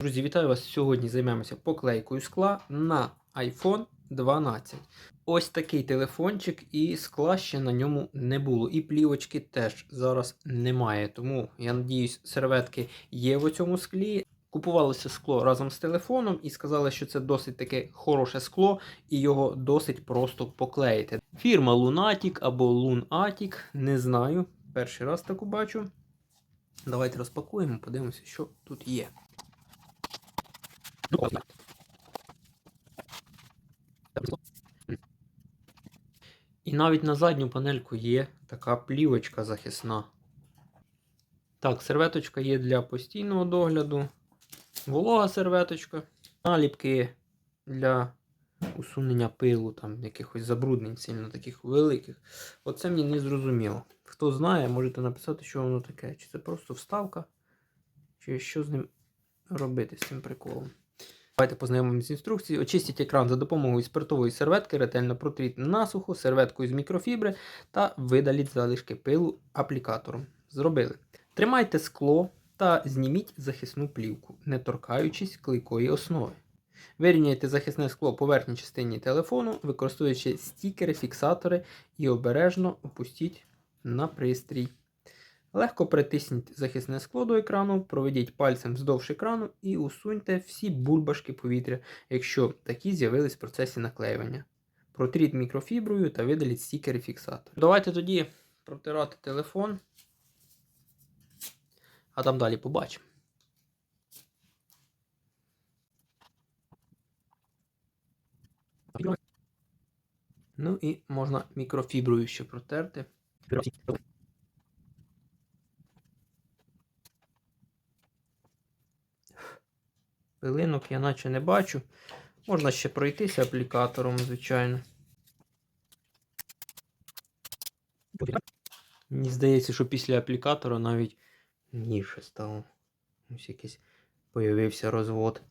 Друзі, вітаю вас! Сьогодні займемося поклейкою скла на iPhone 12. Ось такий телефончик, і скла ще на ньому не було. І плівочки теж зараз немає. Тому я надіюсь, серветки є в цьому склі. Купувалося скло разом з телефоном і сказали, що це досить таке хороше скло, і його досить просто поклеїти. Фірма Lunatic або Lunatic, не знаю. Перший раз таку бачу. Давайте розпакуємо, подивимося, що тут є. І навіть на задню панельку є така плівочка захисна. Так, серветочка є для постійного догляду. Волога серветочка. Наліпки для усунення пилу, там якихось забруднень сильно таких великих. Оце мені не зрозуміло. Хто знає, можете написати, що воно таке. Чи це просто вставка, чи що з ним робити з цим приколом. Давайте познайомимося з інструкцією. Очистіть екран за допомогою спиртової серветки, ретельно протріть насухо, серветкою з мікрофібри та видаліть залишки пилу аплікатором. Зробили. Тримайте скло та зніміть захисну плівку, не торкаючись клейкої основи. Вирівняйте захисне скло по верхній частині телефону, використовуючи стікери-фіксатори і обережно опустіть на пристрій. Легко притисніть захисне скло до екрану, проведіть пальцем вздовж екрану і усуньте всі бульбашки повітря, якщо такі з'явились в процесі наклеювання. Протріть мікрофіброю та видаліть стікери фіксатор. Давайте тоді протирати телефон, а там далі побачимо. Ну і можна мікрофіброю ще протерти. Пилинок я наче не бачу. Можна ще пройтися аплікатором, звичайно. Мені здається, що після аплікатора навіть ніше стало. Ось якийсь появився розвод.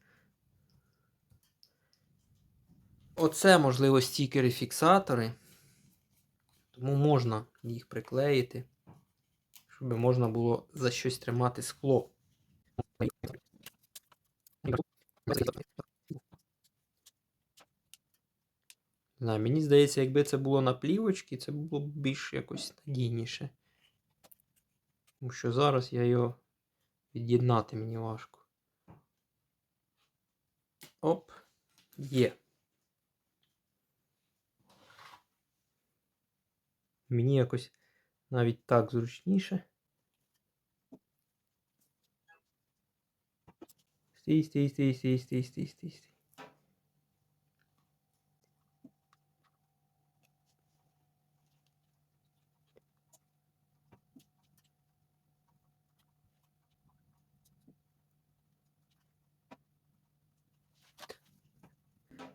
Оце, можливо, стікери-фіксатори. Тому можна їх приклеїти, щоб можна було за щось тримати скло. Знаю, мені здається, якби це було на плівочці, це було б більш якось надійніше. Тому що зараз я його від'єднати мені важко. Оп, є. Мені якось навіть так зручніше. Стій, стій, стій, стій, стій, стій, стій.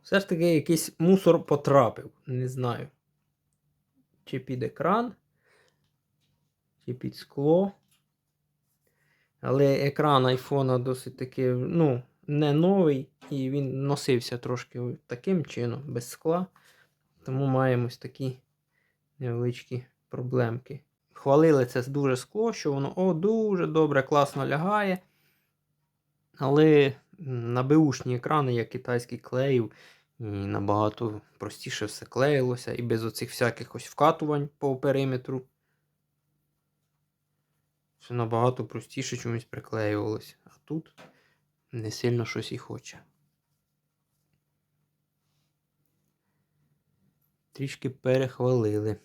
Все ж таки якийсь мусор потрапив. Не знаю. Чи під екран, чи під скло. Але екран айфона досить таки, ну, не новий, і він носився трошки таким чином, без скла. Тому маємо ось такі невеличкі проблемки. Хвалили це дуже скло, що воно о, дуже добре, класно лягає. Але на беушні екрани я китайський клеїв, і набагато простіше все клеїлося, і без оцих всяких ось вкатувань по периметру. Все набагато простіше чомусь приклеювалося. А тут не сильно щось і хоче. Трішки перехвалили.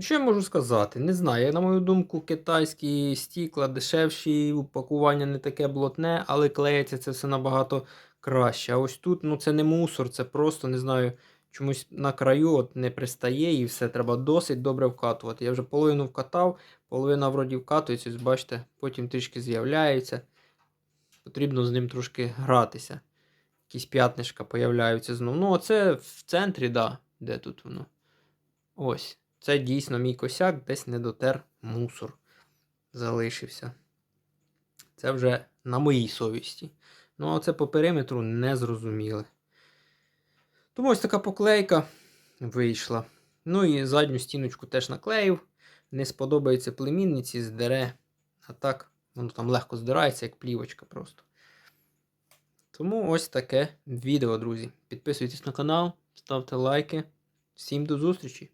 Що я можу сказати? Не знаю. На мою думку, китайські стікла дешевші, упакування не таке блотне, але клеїться це все набагато краще. А ось тут ну це не мусор, це просто не знаю, чомусь на краю от не пристає і все треба досить добре вкатувати. Я вже половину вкатав, половина вроді вкатується, бачите, потім трішки з'являється. Потрібно з ним трошки гратися. Якісь п'ятнишка появляються знову. Ну, оце в центрі, да, де тут воно. Ось. Це дійсно мій косяк, десь не дотер мусор. Залишився. Це вже на моїй совісті. Ну, а це по периметру не зрозуміли. Тому ось така поклейка вийшла. Ну і задню стіночку теж наклеїв. Не сподобається племінниці, здере. А так, воно там легко здирається, як плівочка просто. Тому ось таке відео, друзі. Підписуйтесь на канал, ставте лайки. Всім до зустрічі!